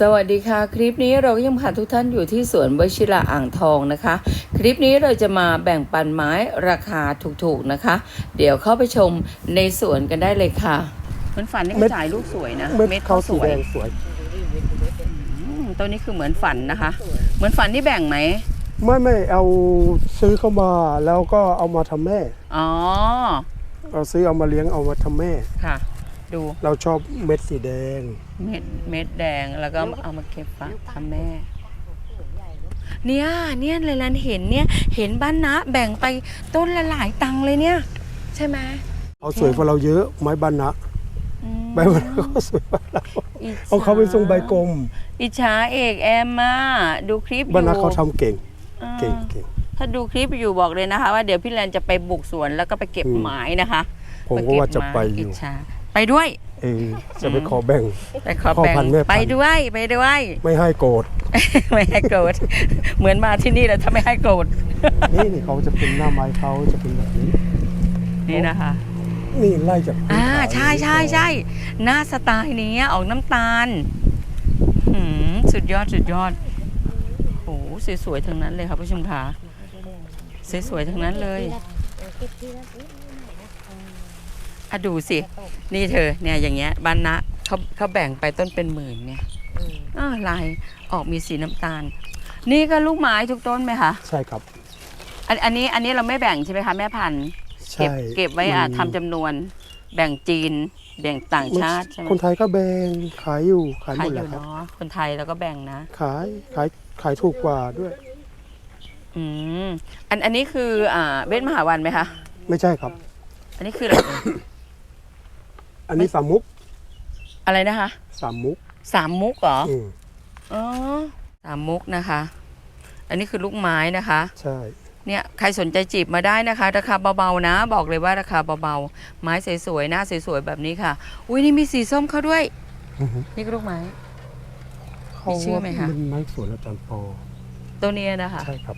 สวัสดีค่ะ คลิปนี้เราก็ยังพาทุกท่านอยู่ที่สวนวชิระอ่างทองนะคะ คลิปนี้เราจะมาแบ่งปันไม้ราคาถูกๆนะคะ เดี๋ยวเข้าไปชมในสวนกันได้เลยค่ะมันฝันนี่เม็ดจ่ายลูกสวยนะเม็ดเขาสีแดงสวยอืมตัวนี้คือเหมือนฝันนะคะ เหมือนฝันที่แบ่งไหมไม่ไม่เอาซื้อเข้ามาแล้วก็เอามาทำแม่อ๋อเอาซื้อเอามาเลี้ยงเอามาทำแม่ค่ะ ดูเราชอบเม็ดสีแดง เม็ดเม็ดแดงแล้วก็เอามาเก็บฝักทำแม่ เนี่ยเนี่ยเลยลันเห็นเนี่ยเห็นบ้านนะแบ่งไปต้นละหลายตังค์เลยเนี่ย ใช่ไหมเขาสวยกว่าเราเยอะไม้บานนะอืมใบบานนะเขาสวยกว่าเราอิจฉเอาเขาไปทรงใบกลม อิจฉาเอกแอมมาดูคลิปอยู่บานนะเขาทำเก่งอ่าเก่งเก่งถ้าดูคลิปอยู่บอกเลยนะคะ ว่าเดี๋ยวพี่แลนจะไปบุกสวนแล้วก็ไปเก็บอืมไม้นะคะผมก็ว่าจะไปออิยู่จฉา ไปด้วยเออจะไปขอแบ่ง ไปขอพ่อแบ่งพันธุ์แม่พันธุ์ ไปด้วยไปด้วย ไม่ให้โกรธไม่ให้โกรธเหมือนมาที่นี่แล้วถ้าไม่ให้โกรธนี่นี่เขาจะเป็นหน้าไม้เขาจะเป็นแบบนี้ นี่นะคะนี่ไล่จากพื้นอ่าฐนใช่ใช่ใช่หน้าสไตล์นี้ออกน้ำตาลหืมสุดยอดสุดยอดโอ้สวยๆทั้งนั้นเลยครับผู้ชมคะสวยๆทั้งนั้นเลย อะดูสิ นี่เธอเนี่ยอย่างเงี้ยบ้านนะเขาเขาแบ่งไปต้นเป็นหมื่นเนี่ยอ่าลายออกมีสีน้ำตาล นี่ก็ลูกไม้ทุกต้นไหมคะใช่ครับ อันอันนี้อันนี้เราไม่แบ่งใช่ไหมคะแม่พันธุ์เก็บใช่เก็บไว้อะมันทำจำนวน แบ่งจีนแบ่งต่างชาติใช่ไหมคนไทยก็แบ่งขายอยู่ขายหขามยดอแหล้ยู่วครับเนาะคนไทยแล้วก็แบ่งนะ ขายขายขายถูกกว่าด้วย อืมอันอันนี้คืออ่าเวทมหาวันไหมคะ ไม่ใช่ครับ อันนี้คืออะไรเอ่ยอันนี้สามมุกอะไรนะคะสามมุกสามมุกเหรออืมอ๋อสามมุกนะคะ อันนี้คือลูกไม้นะคะ ใช่ เนี่ยใครสนใจจีบมาได้นะคะราคาเบาๆนะ บอกเลยว่าราคาเบาๆไม้สวยๆหน้าสวยๆแบบนี้ค่ะ อุ้ยนี่มีสีส้มเข้าด้วยอือหือนี่ก็ลูกไม้เขามีชื่อไหมคะมันไม้สวนอาจารย์ปอตัวนี้นะคะใช่ครับ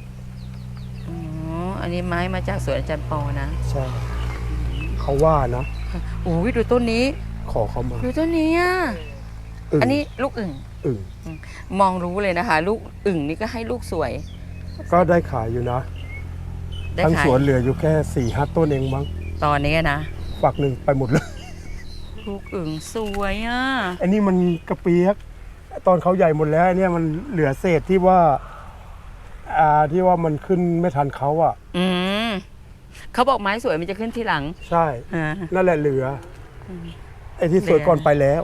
อ๋ออันนี้ไม้มาจากสวนอาจารย์ปอนะ ใช่ เขาว่านะ โอ้ยดูต้นนี้ ขอเขามาดูต้นนี้อะอึ่งอันนี้ลูกอึ่งอึ่งมองรู้เลยนะคะ ลูกอึ่งนี่ก็ให้ลูกสวย ก็ได้ขายอยู่นะได้ทั้งขายสวนเหลืออยู่แค่สี่ห้าต้นเองมั้งตอนนี้นะฝักหนึ่งไปหมดเลยลูกอึ่งสวยอะอันนี้มันกระเปียก ตอนเขาใหญ่หมดแล้วเนี่ยมันเหลือเศษที่ว่า อ่าที่ว่ามันขึ้นไม่ทันเขาอะ อืม เขาบอกไม้สวยมันจะขึ้นที่หลังใช่ อ่า นั่นแหละเหลืออไอ้ที่สวยก่อนไปแล้ว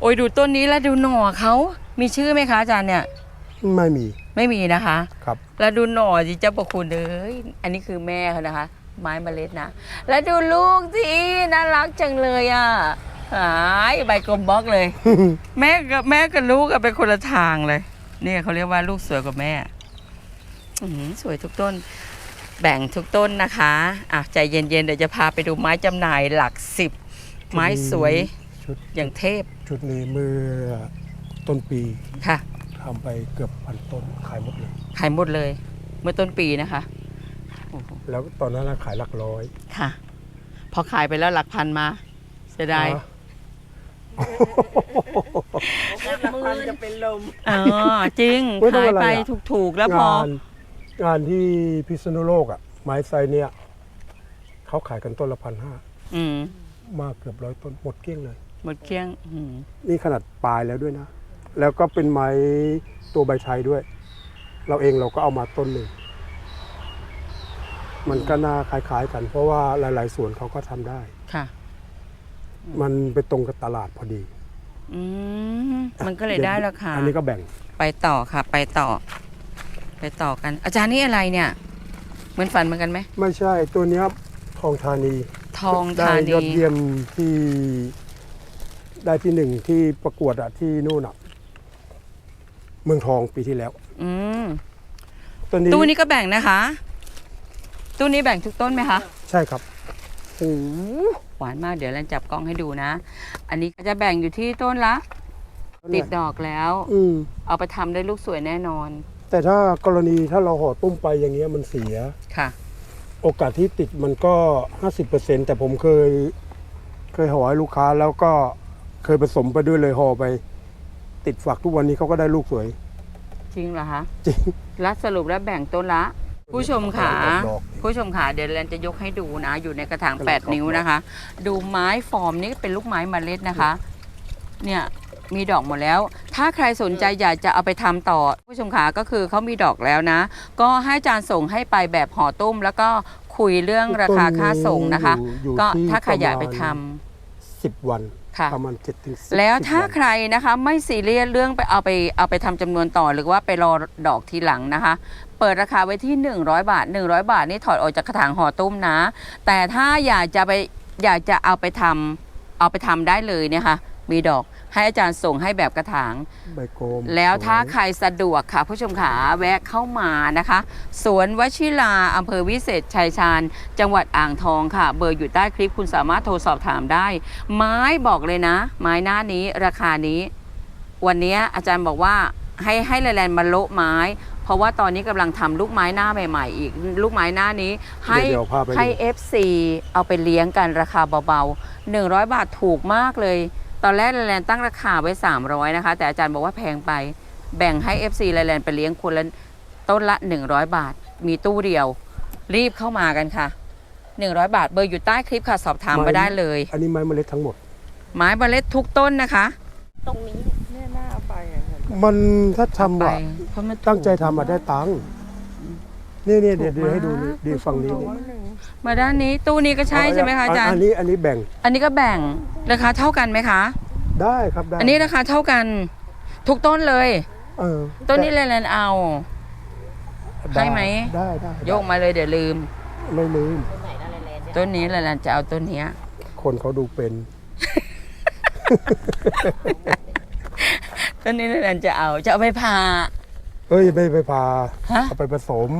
โอ้ยดูต้นนี้แล้วดูหน่อเขามีชื่อไหมคะอาจารย์เนี่ย ไม่มีไม่มีนะคะ ครับ แล้วดูหน่อสิเจ้าประคุณเอ้ยอันนี้คือแม่เขานะคะ ไม้เมล็ดนะ แล้วดูลูกสิน่ารักจังเลยอะหายใบกลมบล็อกเลย แม่กับแม่กับลูกอะเป็นคนละทางเลย เนี่ยเขาเรียกว่าลูกสวยกว่าแม่อื้อหือสวยทุกต้น แบ่งทุกต้นนะคะอะใจเย็นๆเดี๋ยวจะพาไปดูไม้จำหน่ายหลักสิบไม้สวยชุดอย่างเทพชุดนี้เมื่อต้นปีค่ะทำไปเกือบพันต้นขายหมดเลย ขายหมดเลย เมื่อต้นปีนะคะโอ้โหแล้วตอนนั้นน่ะขายหลักร้อยค่ะ พอขายไปแล้วหลักพันมาเสียดายนะพันจะเป็นลมอ๋อจริงไม่ต้องขายอะไรไปอะถูกๆแล้วพอ งานงานที่พิษณุโลกอะไม้ไซเนี่ยเขาขายกันต้นละพันห้าอืมมาเกือบร้อยต้นหมดเกลี้ยงเลย หมดเกลี้ยงอืมนี่ขนาดปลายแล้วด้วยนะ แล้วก็เป็นไม้ตัวใบไทยด้วย เราเองเราก็เอามาต้นหนึ่ง มันก็น่าคล้ายๆกัน เพราะว่าหลาย ๆ สวนเขาก็ทำได้ ค่ะ มันไปตรงกับตลาดพอดีอืมมันก็เลยได้ราคาอันนี้ก็แบ่งไปต่อค่ะ ไปต่อ ไปต่อกัน อาจารย์นี่อะไรเนี่ย เหมือนฝันเหมือนกันไหม ไม่ใช่ตัวเนี้ยทองธานีทองได้ธายนีอดเยี่ยมที่ได้ที่หนึ่งที่ประกวดอะที่นู่นอะเมืองทองปีที่แล้วอืมตัวนี้ตู้นี้ก็แบ่งนะคะ ตู้นี้แบ่งทุกต้นไหมคะใช่ครับ โอ้โหหวานมากเดี๋ยวเราจับกล้องให้ดูนะ อันนี้ก็จะแบ่งอยู่ที่ต้นละติดดอกแล้ว อืมเอาไปทำได้ลูกสวยแน่นอน แต่ถ้ากรณีถ้าเราห่อตุ้มไปอย่างเงี้ยมันเสีย ค่ะ โอกาสที่ติดมันก็ห้าสิบเปอร์เซ็นแต่ผมเคย เคยห่อให้ลูกค้าแล้วก็เคยผสมไปด้วยเลยห่อไป ติดฝักทุกวันนี้เขาก็ได้ลูกสวย จริงเหรอคะจริงแล้วสรุปแล้วแบ่งต้นละ ผู้ชมขาออกดอก ผู้ชมขาเดี๋ยวแลนจะยกให้ดูนะ อยู่ในกระถางกำลังออก8นิ้วนะคะ ดูไม้ฟอร์มนี่เป็นลูกไม้เมล็ดนะคะ เนี่ย มีดอกหมดแล้ว ถ้าใครสนใจอยากจะเอาไปทำต่อ ผู้ชมขาก็คือเขามีดอกแล้วนะ ก็ให้อาจารย์ส่งให้ไปแบบห่อตุ้ม แล้วก็คุยเรื่องราคาค่าส่งนะคะอยู่ก็ที่ถ้าใครอยากไปทระมณสิบวันำค่ะประมาณเจ็ดถึงสิบแล้วสิบถ้าวันใครนะคะไม่ซีเรียสเรื่องไปเอาไปเอาไปทำจำนวนต่อหรือว่าไปรอดอกทีหลังนะคะ เปิดราคาไว้ที่ 100 บาท 100 บาทนี่ถอดออกจากกระถางห่อตุ้มนะ แต่ถ้าอยากจะไปอยากจะเอาไปทำเอาไปทำได้เลยเนี่ยค่ะมีดอก ให้อาจารย์ส่งให้แบบกระถาง ใบโกมแล้วถ้าสยใครสะดวกค่ะ ผู้ชมขาแวะเข้ามานะคะ สวนวชิราอำเภอวิเศษชัยชาญ จังหวัดอ่างทองค่ะ เบอร์อยู่ใต้คลิปคุณสามารถโทรสอบถามได้ ไม้บอกเลยนะ ไม้หน้านี้ราคานี้ วันนี้อาจารย์บอกว่าให้ให้แลนด์มาโละไม้ เพราะว่าตอนนี้กำลังทำลูกไม้หน้าใหม่ ๆ อีก ลูกไม้หน้านี้ ให้เดี๋ยวเอาภาพไปให้ ดู FC เอาไปเลี้ยงกันราคาเบาๆ 100 บาทถูกมากเลย ตอนแรกแลนด์ตั้งราคาไว้ 300 นะคะ แต่อาจารย์บอกว่าแพงไป แบ่งให้ FC แลนด์ไปเลี้ยงคนละต้นละ 100 บาท มีตู้เดียว รีบเข้ามากันค่ะ 100 บาทเบอร์อยู่ใต้คลิปค่ะ สอบถามมาได้เลย อันนี้ไม้เมล็ดทั้งหมด ไม้เบล็ดทุกต้นนะคะ ตรงนี้เนี่ยหน้าเอาไปอะค่ะมันถ้าทำไปอะเพราะมันถูก ตั้งใจทำมาได้ตังค์ นี่นี่เดี๋ยวถูเดี๋กยวให้ดูมากนี่ดีฝั่งนี้นี่ร้อยหนึ่งมาด้านนี้ตู้นี้ก็ใช่ใช่ไหมคะอาจารอันย์นี้อันนี้แบ่ง อันนี้ก็แบ่งราคาเท่ากันไหมคะ ได้ครับได้อันนี้ราคาเท่ากัน ทุกต้นเลย เออต้นนี้แลนด์เอาได้ให้ไหมได้ได้โยกมาเลยเดี๋ยวลืมไม่ลืมต้นนี้แลนด์จะเอาต้นเนี้ยคนเขาดูเป็นต้นนี้แลนด์จะเอาจะเอาไปผ่าเฮ้ยไม่ไปพาฮะเอาไปผสม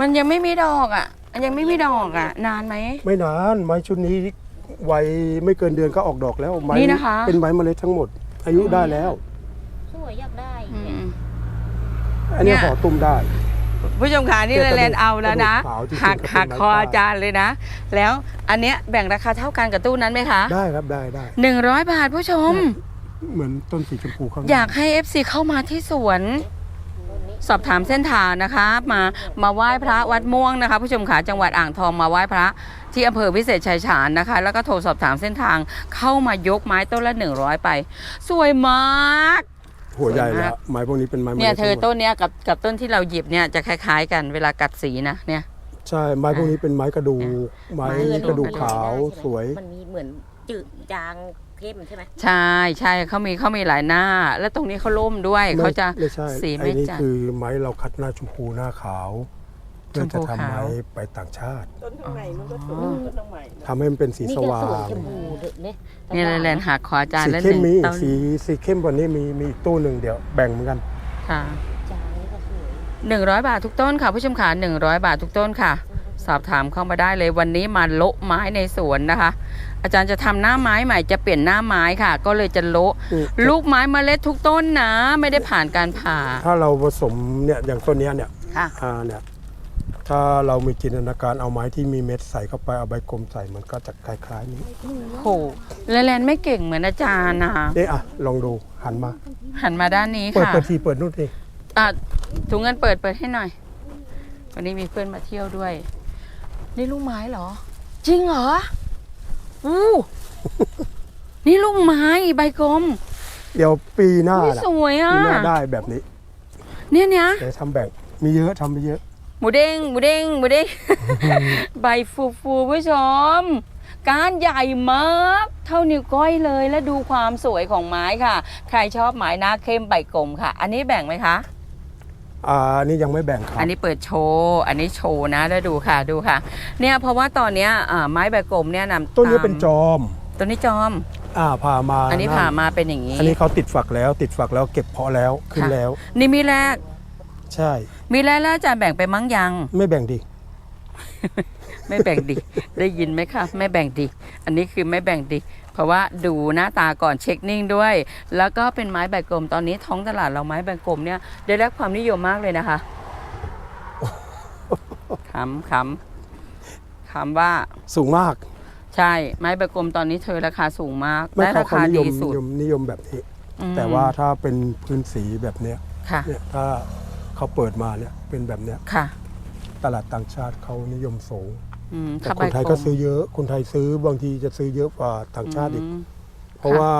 มันยังไม่มีดอกอะมันยังไม่มีดอกอะ นานไหม ไม่นานไม้ชุดนี้วัยไม่เกินเดือนก็ออกดอกแล้วไม้นี่นะคะ เป็นไม้เมล็ดทั้งหมด อายุได้แล้ว สวยอยากได้อืม อันนี้เนี่ยห่อตุ้มได้ ผู้ชมขานี่เนี่ยแลนด์เอาแล้วนะ กระดูกขาวจริงๆหักก็เป็นหักไม้คอป่าอาจารย์เลยนะ แล้วอันเนี้ยแบ่งราคาเท่ากันกับตู้นั้นไหมคะได้ครับได้ได้ หนึ่งร้อยบาทผู้ชม เหมือนต้นสีชมพูข้างในอยากให้ FC เข้ามาที่สวน สอบถามเส้นทางนะคะ มามาไหว้พระวัดม่วงนะคะ ผู้ชมขาจังหวัดอ่างทองมาไหว้พระที่อำเภอวิเศษชัยชาญนะคะ แล้วก็โทรสอบถามเส้นทางเข้ามายกไม้ต้นละ 100 ไป สวยมากหัวใหญ่สวยแล้มากวไม้พวกนี้เป็นไม้มล็ดเนี่ยเธอทั้งหมดต้นเนี้ยกับกับต้นที่เราหยิบเนี่ยจะคล้าย ๆ กันเวลากัดสีนะเนี่ยใช่ไม้พวกนี้เป็นไม้กระดูกไม้ไม้กระดูกกระดูกขาวสวยมันมีเหมือนจืดจาง เข้มใช่ไหมใช่ใช่เขามีเขามีหลายหน้า แล้วตรงนี้เขาล่มด้วยไม่เขาจะไม่ใช่สีไอ้ไม่นี่จัดคือไม้เราคัดหน้าชมพูหน้าขาว เพื่อชมพูจะทำขาว ไม้ไปต่างชาติต้นข้างในมันก็สวยอ๋อต้นข้างในนะทำให้มันเป็นสีนี่สก็ว่าสวยงชมพูเนี่ยเนี่ยแลนด์หักคออาจารย์สีแล้วหเข้มนึ่งมีต้นสีสีเข้มกว่านี้มีมีอีกตู้หนึ่งเดี๋ยวแบ่งเหมือนกันค่ะจางนี่ก็สวยหนึ่งร้อยบาททุกต้นค่ะ ผู้ชมขาหนึ่งร้อยบาททุกต้นค่ะ สอบถามเข้ามาได้เลยวันนี้มาโละไม้ในสวนนะคะ อาจารย์จะทำหน้าไม้ใหม่จะเปลี่ยนหน้าไม้ค่ะ ก็เลยจะโละนี่ลูกไม้เมล็ดทุกต้นนะ ไม่ได้ผ่านการผ่า ถ้าเราผสมเนี่ยอย่างต้นเนี้ยเนี่ยค่ะอ่าเนี่ยถ้าเรามีจินตนาการเอาไม้ที่มีเม็ดใส่เข้าไปเอาใบกลมใส่มันก็จะคล้ายๆนี้โหแลนด์ไม่เก่งเหมือนอาจารย์นะคะนี่อะลองดูหันมา หันมาด้านนี้เปิดค่ะเปิดทีเปิดนู่นทีอะถุงเงินเปิดเปิดให้หน่อย วันนี้มีเพื่อนมาเที่ยวด้วย นี่ลูกไม้เหรอ จริงเหรอ อู้ นี่ลูกไม้ใบกลมเดี๋ยวปีหน้าอุ้ยน่ะสวยอะ ปีหน้าได้แบบนี้เนี่ยเนี่ยเดี๋ยวทำแบ่งมีเยอะทำไปเยอะ หมูเด้งหมูเด้งหมูเด้ง ใบฟูฟูๆผู้ชม การใหญ่มากเท่านิ้วก้อยเลยและดูความสวยของไม้ค่ะ ใครชอบไม้หน้าเข้มใบกลมค่ะ อันนี้แบ่งไหมคะ อ่าอันนี้ยังไม่แบ่งครับ อันนี้เปิดโชว์ อันนี้โชว์นะได้ดูค่ะดูค่ะ เนี่ยเพราะว่าตอนเนี้ยอ่าไม้ใบกลมเนี่ยนำต้นนี้ตามเป็นจอม ต้นนี้จอม อ่าผ่ามาอันนี้ผ่ามาเป็นอย่างนี้ อันนี้เขาติดฝักแล้ว ติดฝักแล้วเก็บเพาะแล้วขึ้นค่ะ แล้ว นี่มีแรก ใช่ มีแรกแล้วอาจารย์แบ่งไปมั้งยัง ไม่แบ่งดิไม่แบ่งดิ ได้ยินไหมคะไม่แบ่งดิ อันนี้คือไม่แบ่งดิ เพราะว่าดูหน้าตาก่อนเช็คนิ่งด้วย แล้วก็เป็นไม้ใบกลมตอนนี้ท้องตลาดเราไม้ใบกลมเนี่ยได้รับความนิยมมากเลยนะคะคำคำคำว่าสูงมาก ใช่ไม้ใบกลมตอนนี้เธอราคาสูงมากไม่ได้เขาราเขาคานิยดีมสุนิดยมนิยมแบบนี้อืมแต่ว่าถ้าเป็นพื้นสีแบบเนี้ยค่ะเนี่ยถ้าเขาเปิดมาเนี่ยเป็นแบบเนี้ยค่ะตลาดต่างชาติเขานิยมสูงอืม แต่ถ้าคนไทยก็ใบลมซื้อเยอะ คนไทยซื้อบางทีจะซื้อเยอะกว่าต่างชาติอีกมเพราะค่ะว่า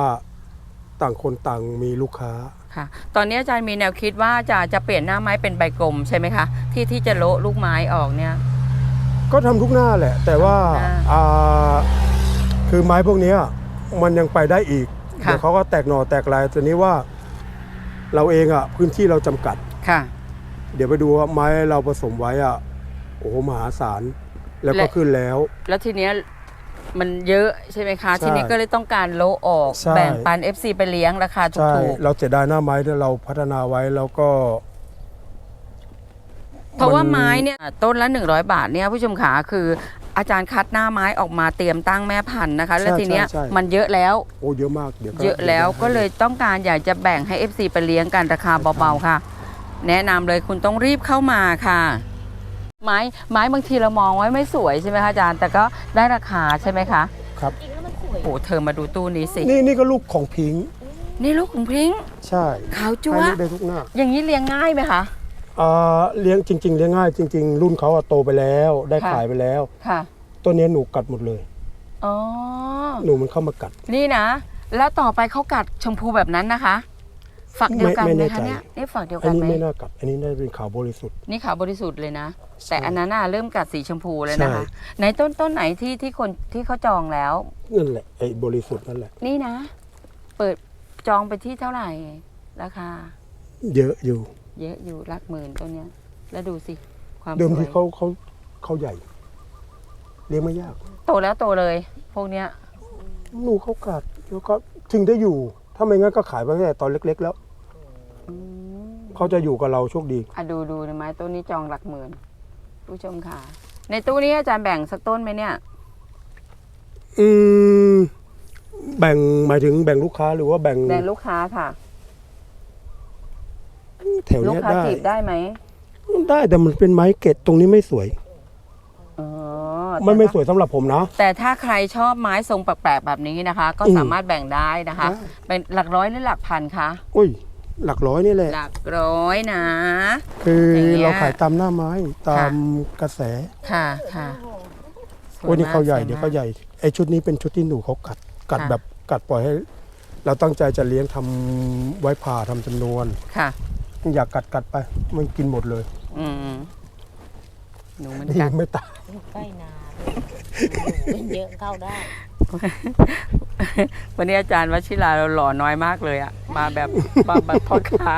ต่างคนต่างมีลูกค้าค่ะ ตอนนี้อาจารย์มีแนวคิดว่าจะจะเปลี่ยนหน้าไม้เป็นใบกลมใช่ไหมคะ ที่ที่จะโละลูกไม้ออกเนี่ย ก็ทำทุกหน้าแหละ แต่ว่าทำทุกหน้าอ่าคือไม้พวกเนี้ยมันยังไปได้อีกค่ะเดี๋ยวเขาก็แตกหน่อแตกลายแต่นี้ว่า เราเองอะพื้นที่เราจำกัดค่ะ เดี๋ยวไปดูว่าไม้เราผสมไว้อะโอ้โหมหาศาล แล้วก็และขึ้นแล้ว แล้วทีเนี้ยมันเยอะใช่ไหมคะ ใช่ทีนี้ก็เลยต้องการโละออกใช่ แบ่งปัน FC ไปเลี้ยงราคาใช่ถูกเราเสียดายหน้าไม้ที่เราพัฒนาไว้แล้วก็ ๆ เพราะว่าไม้เนี่ยต้นละ 100 บาทเนี่ยผู้ชมขาคืออาจารย์คัดหน้าไม้ออกมาเตรียมตั้งแม่พันธุ์นะคะ แล้วทีเนี้ยมันเยอะแล้ว โอ้เยอะมากเดี๋ยวก็เยอะแล้วดี๋ก็เลยต้องการอยากจะแบ่งให้ FC ไปเลี้ยงกันราคาเบาๆค่ะ แนะนำเลยคุณต้องรีบเข้ามาค่ะ ไม้ไม้บางทีเรามองไว้ไม่สวยใช่ไหมคะอาจารย์แต่ก็ได้ราคาใช่ไหมคะครับจริงแล้วมันสวยโอ้เธอมาดูตู้นี้สิ นี่นี่ก็ลูกของพิงค์นี่ลูกของพริ้งใช่ขาวจั๊วให้ลูกได้ทุกหน้าอย่างนี้เลี้ยงง่ายไหมคะอ่าเลี้ยงจริง ๆ เลี้ยงง่ายจริง ๆ รุ่นเขาอะโตไปแล้ว ได้ค่ะ ขายไปแล้ว ค่ะตัวเนี้ยหนูกัดหมดเลย อ๋อหนูมันเข้ามากัดนี่นะ แล้วต่อไปเขากัดชมพูแบบนั้นนะคะ ฝักเดียวกันไม่ไหมแน่คะใจเนี่ยนี่ฝักเดียวอักันนนี้ไหมไม่น่ากัดอันนี้น่าจะเป็นขาวบริสุทธิ์ นี่ขาวบริสุทธิ์เลยนะ ใช่แต่อันนั้นน่ะเริ่มกัดสีชมพูเลยนะคะ ใช่ ในต้นต้นไหนที่ที่คนที่เขาจองแล้ว นั่นแหละไอ้บริสุทธิ์นั่นแหละ นี่นะ เปิดจองไปที่เท่าไหร่ราคา เยอะอยู่ เยอะอยู่หลักหมื่นต้นเนี้ย แล้วดูสิ ความเดิมสวทียเขาเขาเขาใหญ่ เลี้ยงไม่ยากโตแล้วโตเลย พวกเนี้ย หนูเขากัดแล้วก็ถึงได้อยู่ ถ้าไม่งั้นก็ขายไปตั้งแต่ตอนเล็ก ๆ แล้วอืม เขาจะอยู่กับเราโชคดี อะดูดูนะไม้ต้นนี้จองหลักหมื่นผู้ชมค่ะ ในตู้นี้อาจารย์แบ่งสักต้นไหมเนี่ย อืมแบ่งหมายถึงแบ่งลูกค้าหรือว่าแบ่งแบ่งลูกค้าค่ะ แถวลูกเนี้ยค้าได้จีบได้ไหมได้แต่มันเป็นไม้เกตตรงนี้ไม่สวยอ๋อมันไม่แต่สวยสำหรับผมนะ แต่ถ้าใครชอบไม้ทรงแปลกๆแบบนี้นะคะ ก็อืมสามารถแบ่งได้นะคะ ได้ เป็นหลักร้อยหรือหลักพันคะ อุ้ย หลักร้อยนี่แหละ หลักร้อยนะ คืออย่างเงี้ยเราขายตามหน้าไม้ตามกระแสค่ะค่ะสวยโอ้ยนี่มกเขาใหญ่สวเดี๋ยวมกเขาใหญ่ไอชุดนี้เป็นชุดที่หนูเขากัดกัดค่ะแบบกัดปล่อยให้ เราตั้งใจจะเลี้ยงทำไว้ผ่าทำจำนวนค่ะ อยากกัดกัดไปมันกินหมดเลย อืมหนูมันดีกัดไม่ตายอยู่ใกล้นาด้วยอยู่ เยอะเข้าได้ วันนี้อาจารย์วชิราเราหล่อน้อยมากเลยอะมาแบบมาแบบพ่อค้า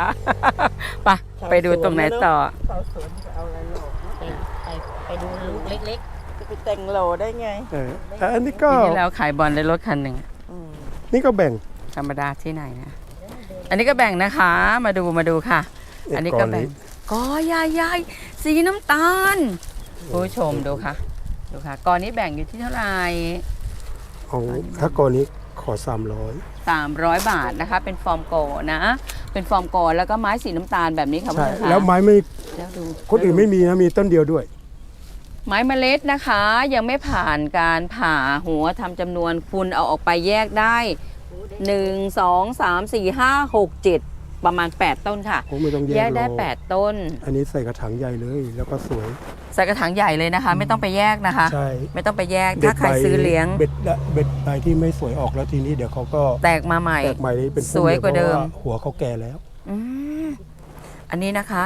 ไปไปดูตรงไหนต่อชาวสวนจะเอาอะไรหลอกนะไปไปไปดูลูกเล็กจะไปแต่งโหลได้ไง เออแต่อันนี้ก็ปีที่แล้วขายบอลได้รถคันหนึ่งอืมนี่ก็แบ่งธรรมดาที่ไหนนะ อันนี้ก็แบ่งนะคะ มาดูมาดูค่ะเนี่ยอันนี้ก็แบ่งกอใหญ่ๆสีน้ำตาล ผู้ชมดูค่ะ ดูค่ะกอนี้แบ่งอยู่ที่เท่าไหร่เอาถ้าก่อนนี้ขอ 300 300 บาทนะคะ เป็นฟอร์มโกนะ เป็นฟอร์มโกแล้วก็ไม้สีน้ำตาลแบบนี้ค่ะใช่ ผู้ชมค่ะแล้วไม้ไม่แล้วดูคนอื่นไม่มีนะ มีต้นเดียวด้วย ไม้เมล็ดนะคะ ยังไม่ผ่านการผ่าหัวทำจำนวนคุณเอาออกไปแยกได้ 1 2 3 4 5 6 7 ประมาณ 8 ต้นค่ะ ผมไม่ต้องแยกแยกได้หรอก8ต้น อันนี้ใส่กระถางใหญ่เลย แล้วก็สวย ใส่กระถางใหญ่เลยนะคะ ไม่ต้องไปแยกนะคะ ใช่ไม่ต้องไปแยกถ้าใครใบซื้อเลี้ยง เบ็ดละเบ็ดใบที่ไม่สวยออกแล้วทีนี้เดี๋ยวเขาก็แตกมาใหม่ แตกใหม่นี่เป็นพุ่มสวยกว่าเดิม พระหัวเขาแก่แล้ว อืมอันนี้นะคะ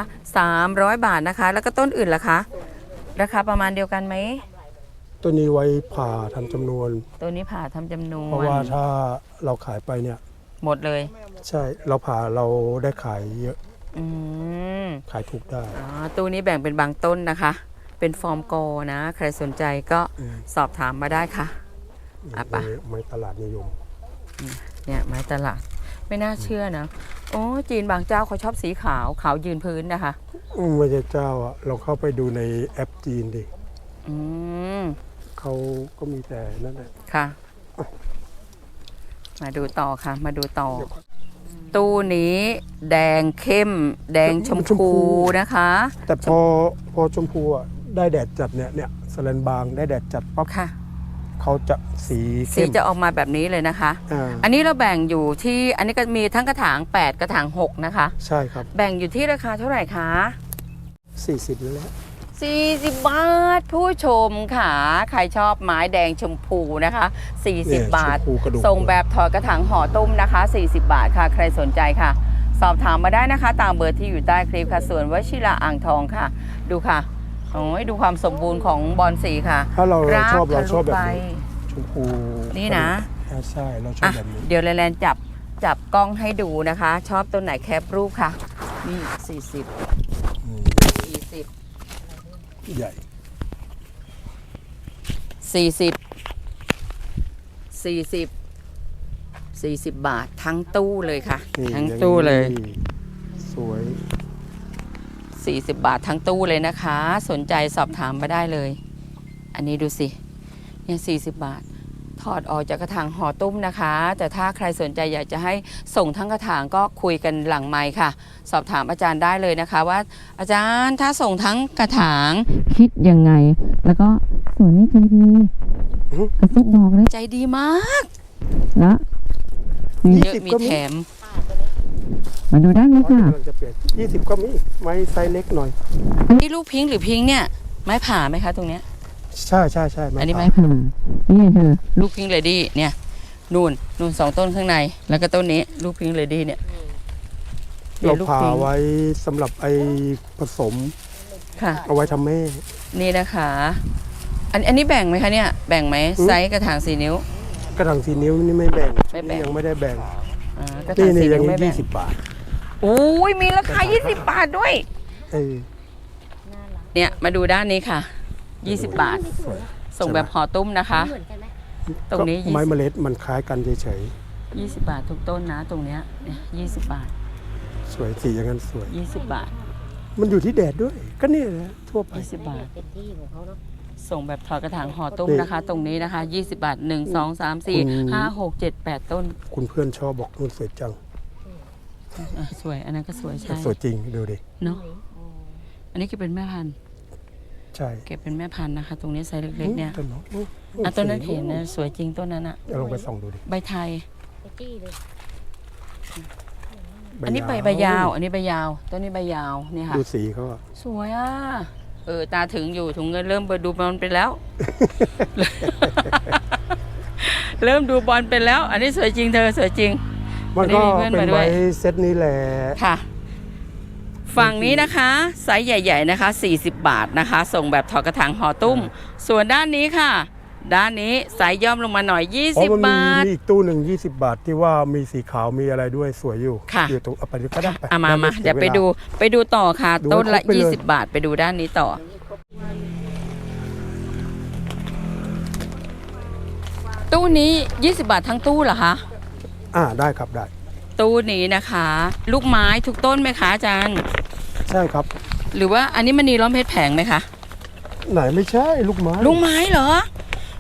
300 บาทนะคะ แล้วก็ต้นอื่นล่ะคะ ราคาประมาณเดียวกันไหม ตัวนี้ไว้ผ่าทำจำนวน ตัวนี้ผ่าทำจำนวนเพราะว่าถ้าเราขายไปเนี่ย หมดเลย ใช่เราผ่าเราได้ขายเยอะอืมขายถูกได้ อ๋อตู้นี้แบ่งเป็นบางต้นนะคะ เป็นฟอร์มโกนะ ใครสนใจก็อืมสอบถามมาได้ค่ะอะไปไม้ตลาดนิยม เนี่ยไม้ตลาดไม่น่าเชื่อนะ โอ้จีนบางเจ้าเขาชอบสีขาวขาวยืนพื้นนะคะอืมไม่ใช่เจ้าอะเราเข้าไปดูในแอปจีนดิอืมเขาก็มีแต่นั่นแหละค่ะ มาดูต่อค่ะ มาดูต่อ ตู้นี้แดงเข้ม แดงชมพูนะคะ แต่พอพอชมพูอะ ได้แดดจัดเนี่ยเนี่ยสแลนบางได้แดดจัดปั๊บค่ะ เขาจะสีสีเข้ม จะออกมาแบบนี้เลยนะคะ อ่า อันนี้เราแบ่งอยู่ที่อันนี้ก็มีทั้งกระถาง 8 กระถาง 6 นะคะ ใช่ครับ แบ่งอยู่ที่ราคาเท่าไหร่คะ 40แล้วแหละ40 บาทผู้ชมค่ะ ใครชอบไม้แดงชมพูนะคะเนี่ย40 บาทชมพูกระดูกส่งแบบถอดกระถางห่อตุ้มนะคะ 40 บาทค่ะ ใครสนใจค่ะ สอบถามมาได้นะคะ ตามเบอร์ที่อยู่ใต้คลิปค่ะส่วนวชิระอ่างทองค่ะ ดูค่ะ โอ้ยดูความสมบูรณ์ของบอลสีค่ะถ้าเราเราชอบกเราทะชลุอบแบบไปนี้ชมพูนี่นะอ่าใช่เราชอบอะแบบนี้เดี๋ยวแลนๆจับจับกล้องให้ดูนะคะ ชอบตัวไหนแคปรูปค่ะ นี่40อืม40ใหญ่สี่สิบสี่สิบสี่สิบบาททั้งตู้เลยค่ะนี่ทั้งอย่างนี้ตู้เลย สวย สี่สิบบาททั้งตู้เลยนะคะ สนใจสอบถามมาได้เลย อันนี้ดูสิเนี่ยสี่สิบบาท ถอดออกจากกระถางห่อตุ้มนะคะ แต่ถ้าใครสนใจอยากจะให้ส่งทั้งกระถางก็คุยกันหลังไมค์ค่ะ สอบถามอาจารย์ได้เลยนะคะ ว่า อาจารย์ถ้าส่งทั้งกระถางคิดยังไง แล้วก็ส่วนนี้ใจดีอือกระซิบบอกเลยใจดีมากแล้วมีเยอะ20มีก็มีแถม มาดูด้านนี้อ๋อค่ะกำลังจะเปลี่ยนยี่สิบก็มีไม้ไซส์เล็กหน่อยอันนี้ลูกพิงค์หรือพิงค์เนี่ย ไม้ผ่าไหมคะตรงเนี้ย ใช่ใช่ใช่อันนี้ผ่าไม้ ผ่านี่เธอ ลูกพิงค์เลดี้เนี่ย นู่นนู่นสองต้นข้างใน แล้วก็ต้นนี้ลูกพิงค์เลดี้เนี่ยเราลูกผ่าพิงค์ไว้สำหรับไอ้ผสมค่ะ เอาไว้ทำแม่นี่นะคะ อันอันนี้แบ่งไหมคะเนี่ย แบ่งไหมอืมไซส์กระถางสี่นิ้ว กระถางสีนิ้วนี่ไม่แบ่งไม่แบ่งยังไม่ได้แบ่งอ่ากระนี่ถางนี่สี่อย่างนิ้วนี้ไม่แบ่ยี่งสิบบาท โอ้ยมีราคา 20 บาทด้วย เออน่ารักเนี่ยมาดูด้านนี้ค่ะ 20 บาท สวย ส่งแบบห่อตุ้มนะคะ เหมือนกันไหมตรงนี้ ก็ไม้เมล็ดมันคล้ายกันเฉย20 บาททุกต้นนะ ตรงเนี้ยเนี่ย20 บาท ๆ สวยสีอย่างนั้นสวย 20 บาท มันอยู่ที่แดดด้วย ก็เนี่ยนะทั่วไป 20 บาท เป็นที่ของเขาเนาะส่งแบบถอดกระถางห่อตุ้มนี่นะคะ ตรงนี้นะคะ 20 บาท 1 2 3อืม4 5 6 7 8 ต้น คุณเพื่อนชอบบอกนู่นสวยจัง อะสวย อันนั้นก็สวยใช่สวยจริงดูดิ เนาะอันนี้คือเป็นแม่พันธุ์ใช่เก็บเป็นแม่พันธุ์นะคะ ตรงนี้ไซส์เล็กๆเนี่ยต้นเนาะอะต้นนั้นเห็นนะสวยจริงต้นนั้นอะเอาลองไปส่องดูดิ ใบไทย ไปจี้เลยอันนี้ใบใบยาว อันนี้ใบยาว ต้นนี้ใบยาวเนี่ยค่ะ ดูสีเขาอะสวยอะ เออ ตาถึงอยู่ถุงเงินเริ่มไปดูบอลไปแล้ว เริ่มดูบอลเป็นแล้ว อันนี้สวยจริงเธอสวยจริง มันก็วันนี้มีเพื่อนเป็นมาด้วยไม้เซตนี้แหละค่ะ ฝั่งนี้นะคะ ไซส์ใหญ่ ๆ นะคะ 40 บาทนะคะ ส่งแบบถอดกระถางห่อตุ้ม ส่วนด้านนี้ค่ะ ด้านนี้ไซส์ย่อมลงมาหน่อยอ๋อมัน20มีบาทมีอีกตู้หนึ่ง20 บาทที่ว่ามีสีขาวมีอะไรด้วยสวยอยู่ค่ะอยู่ตรงเอาไปก็ได้ไปอะมามาสีเดี๋ยวไปลดูไปดูต่อค่ะดูต้นละครบไปเลย20 บาทไปดูด้านนี้ต่อตู้นี้ 20 บาททั้งตู้เหรอคะ อ่าได้ครับได้ ตู้นี้นะคะ ลูกไม้ทุกต้นไหมคะอาจารย์ ใช่ครับ หรือว่าอันนี้มันนีล้อมเพชรแผงไหมคะ ไหนไม่ใช่ลูกไม้ลูกไม้เหรอ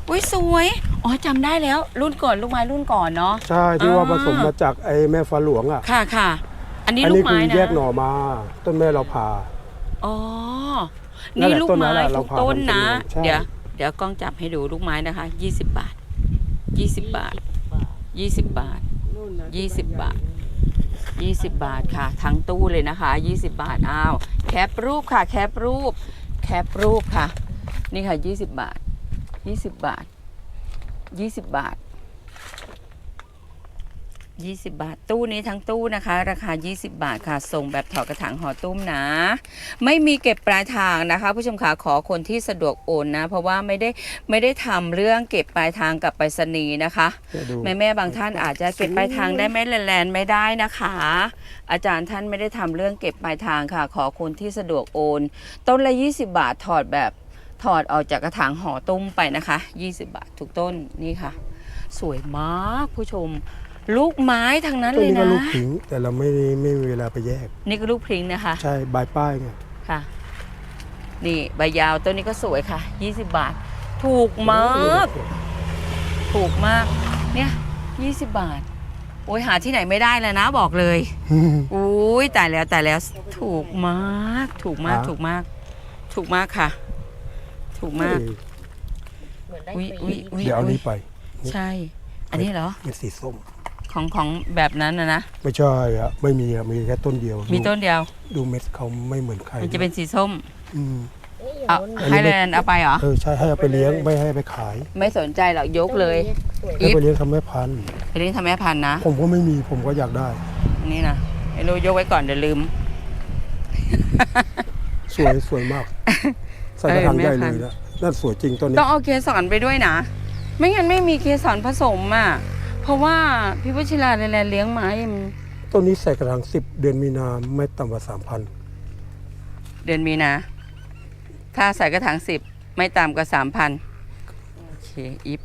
อุ้ยสวย อ๋อจำได้แล้ว รุ่นก่อนลูกไม้รุ่นก่อนเนาะ ใช่ที่ว่าอ่าผสมมาจากไอ้แม่ฟ้าหลวงอะค่ะค่ะ อันนี้อัลูนี้กคืไม้อนะแยกหน่อมา ต้นแม่เราผ่าอ๋อ นั่นนี่แหละลูกต้นนั้ไม้นแหละทุกเราพาต้นนะทำจำนวนใช่ เดี๋ยวเดี๋ยวกล้องจับให้ดูลูกไม้นะคะ 20 บาท 20 บาท 20 บาทนู่นนะ 20 บาท 20 บาทค่ะ ทั้งตู้เลยนะคะ 20 บาทอ้าวแคปรูปค่ะ แคปรูป แคปรูปค่ะ นี่ค่ะ 20 บาท 20 บาท 20 บาท 20 บาทตู้นี้ทั้งตู้นะคะ ราคา 20 บาทค่ะ ส่งแบบถอดกระถางห่อตุ้มนะ ไม่มีเก็บปลายทางนะคะ ผู้ชมขาขอคนที่สะดวกโอนนะ เพราะว่าไม่ได้ไม่ได้ทำเรื่องเก็บปลายทางกับไปรษณีย์นะคะเนี่ยดูแม่แม่ๆบางท่านอาจจะเก็บปลายทางได้ไหมแลนๆไม่ได้นะคะ อาจารย์ท่านไม่ได้ทำเรื่องเก็บปลายทางค่ะ ขอคนที่สะดวกโอน ต้นละ 20 บาทถอดแบบถอดออกจากกระถางห่อตุ้มไปนะคะ 20 บาททุกต้นนี่ค่ะ สวยมากผู้ชม ลูกไม้ทั้งนั้นต้นเลยนี้ก็นะ ลูกผิงแต่เราไม่ไม่มีเวลาไปแยก นี่ก็ลูกพริ้งนะคะ ใช่ใบป้ายไงค่ะ นี่ใบยาวต้นนี้ก็สวยค่ะ 20 บาท ถูกมาก ถูกมาก เนี่ย 20 บาท โอ้ยหาที่ไหนไม่ได้แล้วนะบอกเลยอุ้ยตายแล้วตายแล้วถูกมาก ถูกมากครับ ถูกมาก ถูกมากค่ะ ถูกมากเเหมือนได้อุ๊ยฟรี อุ๊ยอุ๊ยเดี๋ยวเอานี้ไป ใช่ อันนี้เหรอ เป็นสีส้ม ของของแบบนั้นนะนะ ไม่ใช่อะไม่มีอะมีแค่ต้นเดียวมีต้นเดียว ดูเม็ดเขาไม่เหมือนใครมันจะเป็นสีส้มอืม เอ้ยเอาอย่างนู้นให้แลนด์เอาไปเหรอ เออใช่ให้เอาไปเลี้ยงไม่ให้ไปขายไม่สนใจหรอกยกเลยสวยอีให้ฟไปเลี้ยงทำแม่พันธุ์ไปเลี้ยงทำแม่พันธุ์นะ ผมก็ไม่มีผมก็อยากได้ อันนี้นะไม่รู้ยกไว้ก่อนเดี๋ยวลืม สวยสวยมากใส่กระถางเออใหญ่แม่เลพันธุ์ยนะนั่นสวยจริงต้นนี้ต้องเอาเกสรไปด้วยนะ ไม่งั้นไม่มีเกสรผสมอะ เพราะว่าพี่วชิราแลนด์เลี้ยงไม้มันต้นนี้ใส่กระถางสิบเดือนมีนาไม่ต่ำกว่าสามพันเดือนมีนา ถ้าใส่กระถางสิบไม่ต่ำกว่าสามพันโอเคอีฟ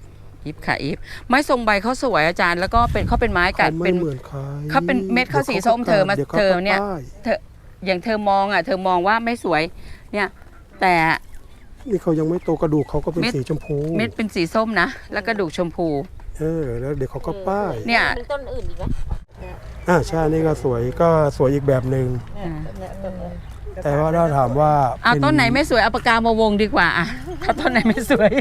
อีฟค่ะอีฟไม้ทรงใบเขาสวยอาจารย์ แล้วก็เป็นเขาเป็นไม้กัดเขาเป็ไม่นเหมือนใครเขาเป็นเม็ดเขาสีส้มเธอมาดี๋ยวขเธอก็เนี่ยป้าเธออย่างเธอมองอะ เธอมองว่าไม่สวย เนี่ย แต่นี่เขายังไม่โตกระดูกเขาก็เป็นเม็ดสีชมพู เม็ดเป็นสีส้มนะ แล้วกระดูกชมพู เออ แล้วเดี๋ยวเขาก็ป้ายเนี่ย มีต้นอื่นอีกไหมอ่าใช่นี่ก็สวยก็สวยอีกแบบหนึ่งอ่าเนี่ยต้นอื่นแต่ว่าถ้าถามว่าเอาเป็ต้นไหนไม่สวยเอาปากกามาวงดีกว่าอะถ้าต้นไหนไม่สวย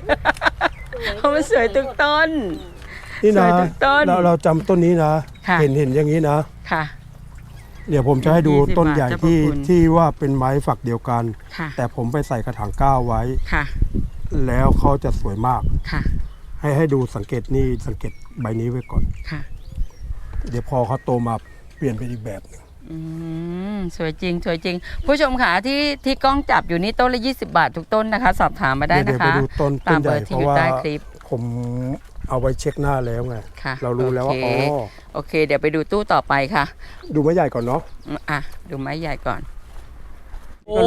เพราะมันสวยทุกต้น นี่นะสวยทุกต้นเราเราจำต้นนี้นะ ค่ะ เห็นเห็นอย่างนี้นะ ค่ะ เดี๋ยวผมจะให้ดู20ต้นใหญ่บาทเจ้าที่พระคุณ ที่ว่าเป็นไม้ฝักเดียวกัน ค่ะแต่ผมไปใส่กระถางก้าวไว้ ค่ะแล้วเขาจะสวยมาก ค่ะ ให้ให้ดูสังเกตนี่สังเกตใบนี้ไว้ก่อน ค่ะ เดี๋ยวพอเขาโตมาเปลี่ยนเป็นอีกแบบหนึ่งอืมสวยจริง สวยจริง ผู้ชมค่ะที่ที่กล้องจับอยู่นี่ต้นละ 20 บาททุกต้นนะคะ สอบถามมาได้เดี๋ยวนะเดี๋ยวไปคะ ดูต้นตาต้มนเบใหอญ่ร์เพที่อราะยู่ว่าใต้คลิป ผมเอาไว้เช็คหน้าแล้วไงค่ะเรารู้แล้วว่าโออ๋เคอโอเค เดี๋ยวไปดูตู้ต่อไปค่ะดูไม้ใหญ่ก่อนเนาะ อืมอะ ดูไม้ใหญ่ก่อน โอ้ก็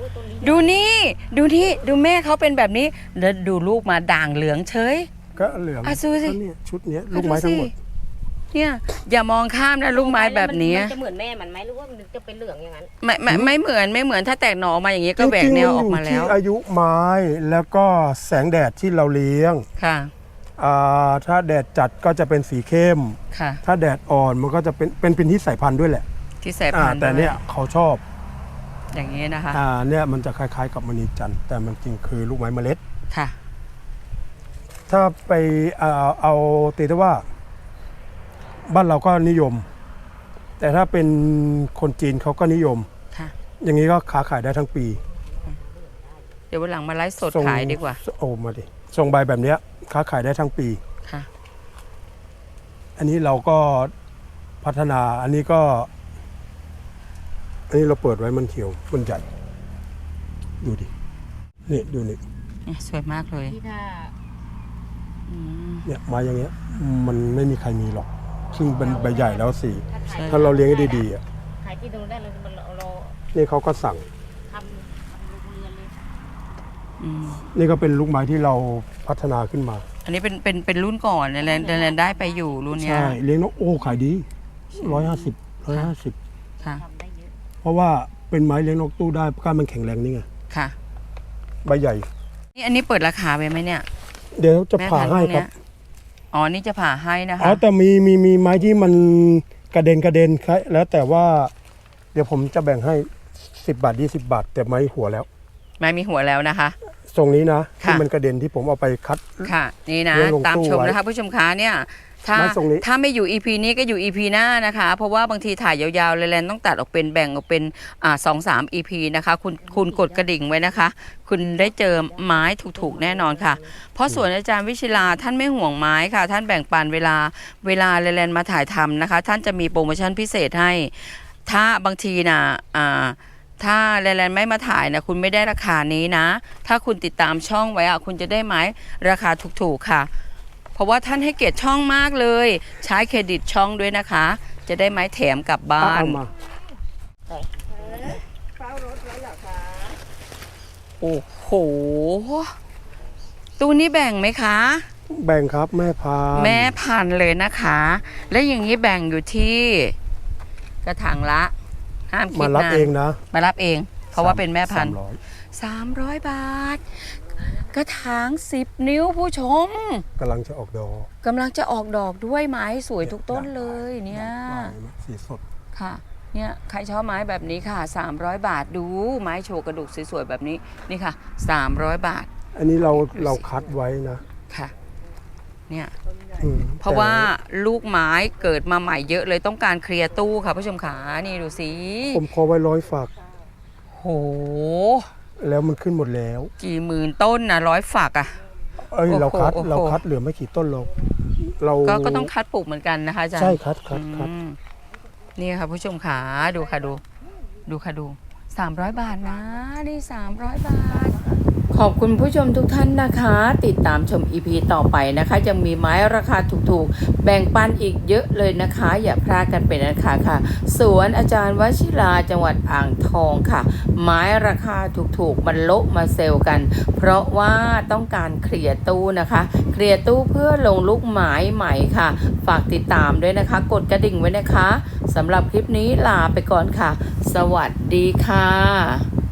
ลูกไม้ดูนี่ดูนี่ดูแม่เขาเป็นแบบนี้แล้วดูลูกมาด่างเหลืองเฉย ก็เหลืองอะดูสิ ก็เนี่ยชุดเนี้ยลูกไม้ทั้งหมด เนี่ยอย่ามองข้ามนะลูกไม้แบบนี้ มันจะเหมือนแม่มันไหมหรือว่ามันจะเป็นเหลืองอย่างนั้น ไม่ไม่ไม่เหมือนไม่เหมือนถ้าแตกหน่อออกมาอย่างนี้ก็แหวกจริงๆแนวออกมาแล้ว ยู่ที่อายุไม้แล้วก็แสงแดดที่เราเลี้ยงค่ะ อ่าถ้าแดดจัดก็จะเป็นสีเข้ม ค่ะ ถ้าแดดอ่อนมันก็จะเป็นเป็นเป็นที่สายพันธุ์ด้วยแหละที่ใส่อ่าพันธุ์แต่เนี่ยเขาชอบ อย่างนี้นะคะอ่าเนี่ยมันจะคล้ายๆ กับมณีจันทร์แต่มันจริงคือลูกไม้เมล็ด ค่ะ ถ้าไปเอาเอาตีได้ว่า บ้านเราก็นิยม แต่ถ้าเป็นคนจีนเขาก็นิยม ค่ะ อย่างนี้ก็ค้าขายได้ทั้งปีเดี๋ยววันหลังมาไลฟ์สดส่งขายดีกว่า โอ้มาดิส่งใบแบบเนี้ยค้าขายได้ทั้งปี ค่ะ อันนี้เราก็พัฒนาอันนี้ก็ อันนี้เราเปิดไว้มันเขียว มันใหญ่ ดูดิ นี่ดูนี่ เนี่ยสวยมากเลยที่ถ้าอืม เนี่ยไมาอย่างเงี้ย มันไม่มีใครมีหรอก ซึ่งเป็นใบใหญ่แล้วสีถ้าขายถ้าเราเลี้ยงให้ดีๆอะ ขายที่ตรงได้เลยมันเราเรานี่เขาก็สั่ง ทำทำโรงเรือนเลย อืม นี่ก็เป็นลูกไม้ที่เราพัฒนาขึ้นมา อันนี้เป็นเป็นเป็นรุ่นก่อนแลนแลนได้ไปอยู่รุ่นเนี้ยใช่ เลี้ยงนกโอ้ขายดีร้อยห้าสิบร้อยห้าสิบ ค่ะ ทำได้เยอะเพ ราะว่าเป็นไม้เลี้ยงนกตู้ได้ก้านมันแข็งแรงนี่ไงค่ะ ใบใหญ่ นี่อันนี้เปิดราคาไปไหมเนี่ยเดี๋ยวจะแม่ผ่าพันธุ์ให้พวกครัเนี้บยอ๋อนี่จะผ่าให้นะอ๋อคะแต่มีมีมีไม้ที่มันกระเด็นกระเด็นครับแล้วแต่ว่า เดี๋ยวผมจะแบ่งให้สิบบาทยี่สิบาท แต่ไม้หัวแล้วไม่มีหัวแล้วนะคะ ทรงนี้นะค่ะ ที่มันกระเด็นที่ผมเอาไปคัด ค่ะ นี่นะ เรื่องลงตามตู้ชมไว้นะคะผู้ชมค้าเนี่ย ถ้าไม้ทรงนี้ ถ้าไม่อยู่ EP นี้ก็อยู่ EP หน้านะคะ เพราะว่าบางทีถ่ายยาวๆเลยแลนต้องตัดออกเป็นแบ่งออกเป็นอ่าสองสาม EP นะคะ คุณคุณกดกระดิ่งไว้นะคะ คุณได้เจอไม้ถูกๆแน่นอนค่ะ เพราะส่วนอาจารย์วิชิลาท่านไม่ห่วงไม้ค่ะ ท่านแบ่งปันเวลาเวลาเลแลนมาถ่ายทำนะคะ ท่านจะมีโปรโมชั่นพิเศษให้ ถ้าบางทีนะอ่าถ้าแลนด์ไม่มาถ่ายนะคุณไม่ได้ราคานี้นะ ถ้าคุณติดตามช่องไว้อะคุณจะได้ไม้ราคาถูกๆค่ะ เพราะว่าท่านให้เกียรติช่องมากเลย ใช้เครดิตช่องด้วยนะคะ จะได้ไม้แถมกลับบ้าเอาน มาเฝ้ารถไว้เหรอคะโอ้โห ตู้นี้แบ่งไหมคะ แบ่งครับแม่พาแม่พันธุ์เลยนะคะ และอย่างนี้แบ่งอยู่ที่ กระถางละห้ามคิมาดรับนานเองนะมารับเอง เพราะว่าเป็นแม่พันธุ์สามร้อยสามร้อยบาท กระถางสิบนิ้วผู้ชมกำลังจะออกดอกกำลังจะออกดอกด้วยไม้สวยทุกต้นเลยเนี่ยลายนะสีสดค่ะเนี่ยใครชอบไม้แบบนี้ค่ะ 300 บาทดูไม้โชว์กระดูกสวยๆแบบนี้นี่ค่ะ 300 บาท อันนี้เราเราคัดไว้นะค่ะเนี่ยอืมเพราะว่าแต่ลูกไม้เกิดมาใหม่เยอะเลยต้องการเคลียร์ตู้ค่ะผู้ชมขานี่ดูสิผมขอไว้ร้อยฝักโห แล้วมันขึ้นหมดแล้ว กี่หมื่นต้นนะร้อยฝักอะเอ้ยโอ้โหเราคัดโอ้โห เราคัดเหลือไม่กี่ต้นเราเราก็ก็ต้องคัดปลูกเหมือนกันนะคะอาจารย์ ใช่คัดคัดคัด อืมนี่ค่ะผู้ชมขาดูค่ะดู ดูค่ะดู300บาทนะนี่300บาท ขอบคุณผู้ชมทุกท่านนะคะ ติดตามชม EP ต่อไปนะคะ ยังมีไม้ราคาถูกๆ แบ่งปันอีกเยอะเลยนะคะ อย่าพลาดกันเป็นอันขาดค่ะ สวนอาจารย์วชิราจังหวัดอ่างทองค่ะ ไม้ราคาถูกๆมันโละมาเซลล์กัน เพราะว่าต้องการเคลียร์ตู้นะคะ เคลียร์ตู้เพื่อลงลูกไม้ใหม่ค่ะ ฝากติดตามด้วยนะคะ กดกระดิ่งไว้นะคะสำหรับคลิปนี้ลาไปก่อนค่ะ สวัสดีค่ะ